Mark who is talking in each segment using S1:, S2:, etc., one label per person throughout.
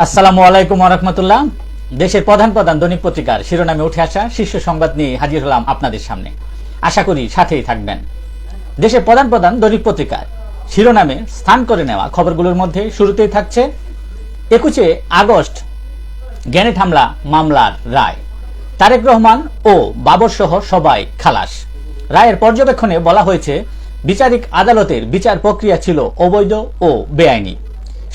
S1: আসসালামু আলাইকুম রহমতুল্লাহ। দেশের প্রধান প্রধান দৈনিক পত্রিকার শিরোনামে উঠে আসা শীর্ষ সংবাদ নিয়ে হাজির হলাম আপনাদের সামনে। আশা করি সাথেই থাকবেন। দেশের প্রধান প্রধান দৈনিক পত্রিকার শিরোনামে স্থান করে নেওয়া খবরগুলোর মধ্যে শুরুতেই থাকছে একুশে আগস্ট গ্যানেট হামলা, মামলার রায়। তারেক রহমান ও বাবর সহ সবাই খালাস। রায়ের পর্যবেক্ষণে বলা হয়েছে, বিচারিক আদালতের বিচার প্রক্রিয়া ছিল অবৈধ ও বেআইনি।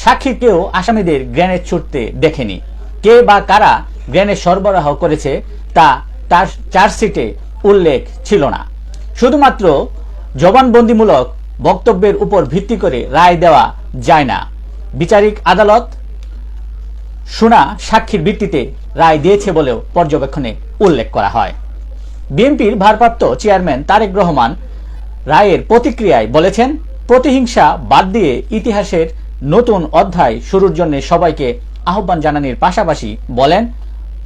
S1: সাক্ষী কেউ আসামিদের গ্রেনেড ছুটতে দেখেনি। কে বা কারা গ্রেনেড সরবরাহ করেছে তা তার চার্জশিটে উল্লেখ ছিল না। শুধুমাত্র জবানবন্দিমূলক বক্তব্যের উপর ভিত্তি করে রায় দেওয়া যায় না। বিচারিক আদালত শোনা সাক্ষীর ভিত্তিতে রায় দিয়েছে বলেও পর্যবেক্ষণে উল্লেখ করা হয়। বিএনপির ভারপ্রাপ্ত চেয়ারম্যান তারেক রহমান রায়ের প্রতিক্রিয়ায় বলেছেন, প্রতিহিংসা বাদ দিয়ে ইতিহাসের নতুন অধ্যায় শুরুর জন্য সবাইকে আহ্বান জানানোর পাশাপাশি বলেন,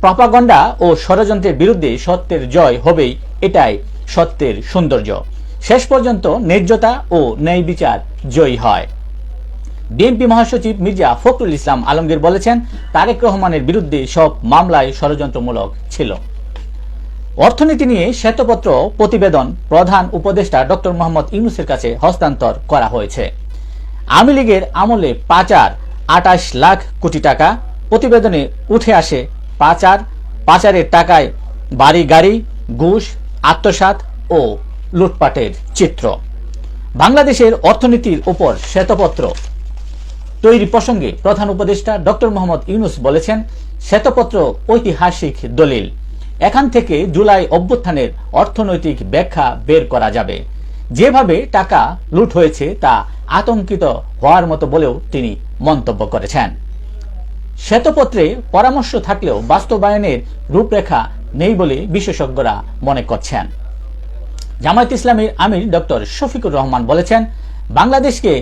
S1: প্রপাগন্ডা ও ষড়যন্ত্রের বিরুদ্ধে সত্যের জয় হবেই, এটাই সত্যের সৌন্দর্য। শেষ পর্যন্ত ন্যায্যতা ও ন্যায় বিচার জয়ী হয়। বিএনপি মহাসচিব মির্জা ফখরুল ইসলাম আলমগীর বলেছেন, তারেক রহমানের বিরুদ্ধে সব মামলায় ষড়যন্ত্রমূলক ছিল। অর্থনীতি নিয়ে শ্বেতপত্র প্রতিবেদন প্রধান উপদেষ্টা ডক্টর মোহাম্মদ ইউনুসের কাছে হস্তান্তর করা হয়েছে। আওয়ামী লীগের আমলে পাচার আটাশ লাখ কোটি টাকা প্রতিবেদনে উঠে আসে পাচার। পাচারের টাকায় বাড়ি, গাড়ি, ঘুষ, আত্মসাৎ ও লুটপাটের চিত্র। বাংলাদেশের অর্থনীতির উপর শ্বেতপত্র। তৈরি প্রসঙ্গে প্রধান উপদেষ্টা ডক্টর মোহাম্মদ ইউনুস বলেছেন, শ্বেতপত্র ঐতিহাসিক দলিল। এখান থেকে জুলাই অভ্যুত্থানের অর্থনৈতিক ব্যাখ্যা বের করা যাবে। যেভাবে টাকা লুট হয়েছে তা আতঙ্কিত হওয়ার মতো বলেও তিনি মন্তব্য করেছেন। শ্বেতপত্রে পরামর্শ থাকলেও বাস্তবায়নের রূপরেখা নেই বলে বিশেষজ্ঞরা মনে করছেন। জামায়াত ইসলামের আমির ডক্টর শফিকুর রহমান বলেছেন, বাংলাদেশকে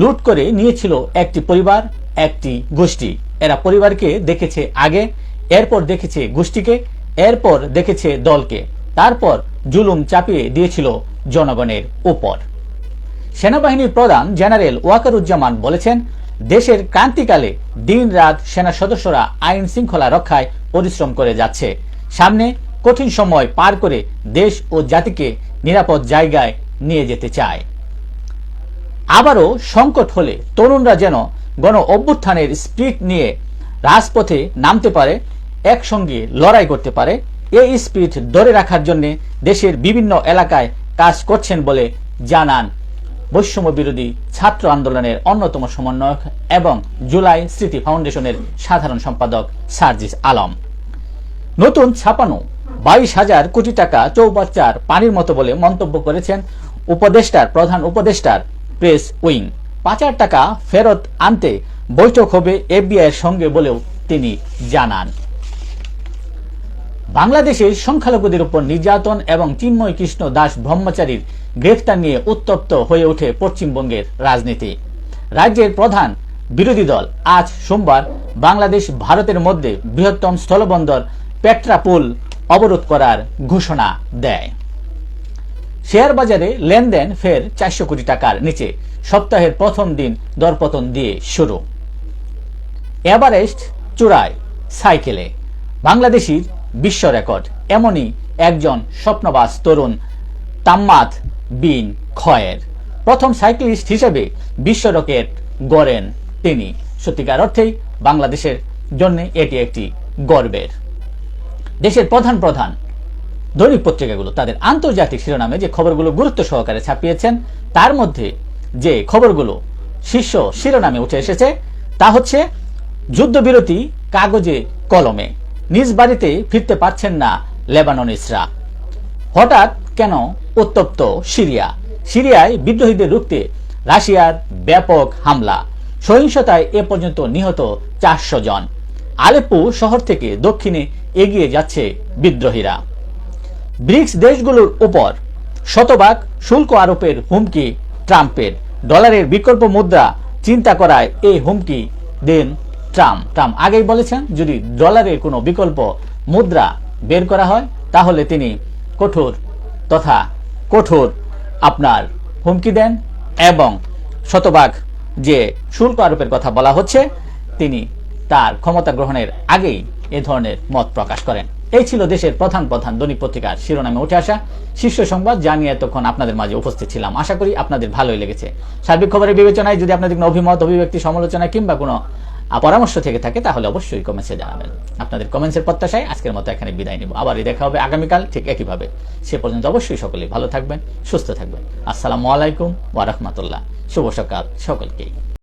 S1: লুট করে নিয়েছিল একটি পরিবার, একটি গোষ্ঠী। এরা পরিবারকে দেখেছে আগে, এরপর দেখেছে গোষ্ঠীকে, এরপর দেখেছে দলকে। তারপর জুলুম চাপিয়ে দিয়েছিল জনগণের উপর। সেনাবাহিনীর প্রধান জেনারেল ওয়াকারুজ্জামান বলেছেন, দেশের ক্রান্তিকালে দিন রাত সেনা সদস্যরা আইন শৃঙ্খলা রক্ষায় পরিশ্রম করে যাচ্ছে। সামনে কঠিন সময় পার করে দেশ ও জাতিকে নিরাপদ জায়গায় নিয়ে যেতে চায়। আবারও সংকট হলে তরুণরা যেন গণ অভ্যুত্থানের স্পিরিট নিয়ে রাজপথে নামতে পারে, একসঙ্গে লড়াই করতে পারে, এই স্পিরিট ধরে রাখার জন্য দেশের বিভিন্ন এলাকায় কাজ করছেন বলে জানান। বৈষম্য বিরোধী ছাত্র আন্দোলনের অন্যতম সমন্বয়ক এবং জুলাই স্মৃতি ফাউন্ডেশনের সাধারণ সম্পাদক সার্জিস আলম। নতুন ছাপানো বাইশ হাজার কোটি টাকা চৌবাচ্চার পানির মতো বলে মন্তব্য করেছেন উপদেষ্টার প্রধান উপদেষ্টার প্রেস উইং। পাচার টাকা ফেরত আনতে বৈঠক হবে এফবিআইয়ের সঙ্গে বলেও তিনি জানান। বাংলাদেশের সংখ্যালঘুদের উপর নির্যাতন এবং চিন্ময় কৃষ্ণ দাস ব্রহ্মচারীর গ্রেফতার নিয়ে উত্তপ্ত হয়ে ওঠে পশ্চিমবঙ্গের রাজনীতি। রাজ্যের প্রধান বিরোধী দল আজ সোমবার বাংলাদেশ, ভারতের মধ্যে বৃহত্তম স্থলবন্দর পেট্রাপুল অবরোধ করার ঘোষণা দেয়। শেয়ার বাজারে লেনদেন ফের চারশো কোটি টাকার নিচে। সপ্তাহের প্রথম দিন দরপতন দিয়ে শুরু। এভারেস্ট চূড়ায় সাইকেলে। বাংলাদেশির বিশ্ব রেকর্ড। এমনই একজন স্বপ্নবাস তরুণ তাম্মাত বিন খয়ের। প্রথম সাইক্লিস্ট হিসেবে বিশ্ব রকেট গড়েন তিনি। সত্যিকার অর্থেই বাংলাদেশের জন্য এটি একটি গর্বের। দেশের প্রধান প্রধান দৈনিক পত্রিকাগুলো, তাদের আন্তর্জাতিক শিরোনামে যে খবরগুলো গুরুত্ব সহকারে ছাপিয়েছেন, তার মধ্যে যে খবরগুলো শীর্ষ শিরোনামে উঠে এসেছে, তা হচ্ছে যুদ্ধবিরতি কাগজে কলমে। নিজ বাড়িতে ফিরতে পারছেন না লেবাননিসরা হঠাৎ কেন উত্তপ্ত সিরিয়া? সিরিয়ায় বিদ্রোহীদের রুখতে রাশিয়ার ব্যাপক হামলা। সহিংসতায় এ পর্যন্ত নিহত চারশো জন। আলেপ্পো শহর থেকে দক্ষিণে এগিয়ে যাচ্ছে বিদ্রোহীরা। ব্রিক্স দেশগুলোর উপর শতভাগ শুল্ক আরোপের হুমকি ট্রাম্পের। ডলারের বিকল্প মুদ্রা চিন্তা করায় এই হুমকি দেন ট্রাম্প ট্রাম্প আগেই বলেছেন, যদি ডলারের কোনো বিকল্প মুদ্রা বের করা হয়, তাহলে তিনি কঠোর তথা কঠোর আপনার হুমকি দেন এবং শতভাগ যে শুল্ক আরোপের কথা বলা হচ্ছে, তিনি তার ক্ষমতা গ্রহণের আগেই এ ধরনের মত প্রকাশ করেন। এই ছিল দেশের প্রধান প্রধান দৈনিক পত্রিকার শিরোনামে উঠে আসা শীর্ষ সংবাদ, যা নিয়ে এতক্ষণ আপনাদের মাঝে উপস্থিত ছিলাম। আশা করি আপনাদের ভালোই লেগেছে। সার্বিক খবরের বিবেচনায় যদি আপনাদের কোনো অভিমত, অভিব্যক্তি, সমালোচনা কিংবা কোনো পরামর্শ থেকে থাকে, তাহলে অবশ্যই কমেন্টসে জানাবেন। আপনাদের কমেন্টসের প্রত্যাশায় আজকের মতো এখানে বিদায় নেব। আবারই দেখা হবে আগামীকাল ঠিক একইভাবে। সে পর্যন্ত অবশ্যই সকলেই ভালো থাকবেন, সুস্থ থাকবেন। আসসালামু আলাইকুম ওয়ারহমতুল্লাহ শুভ সকাল সকলকেই।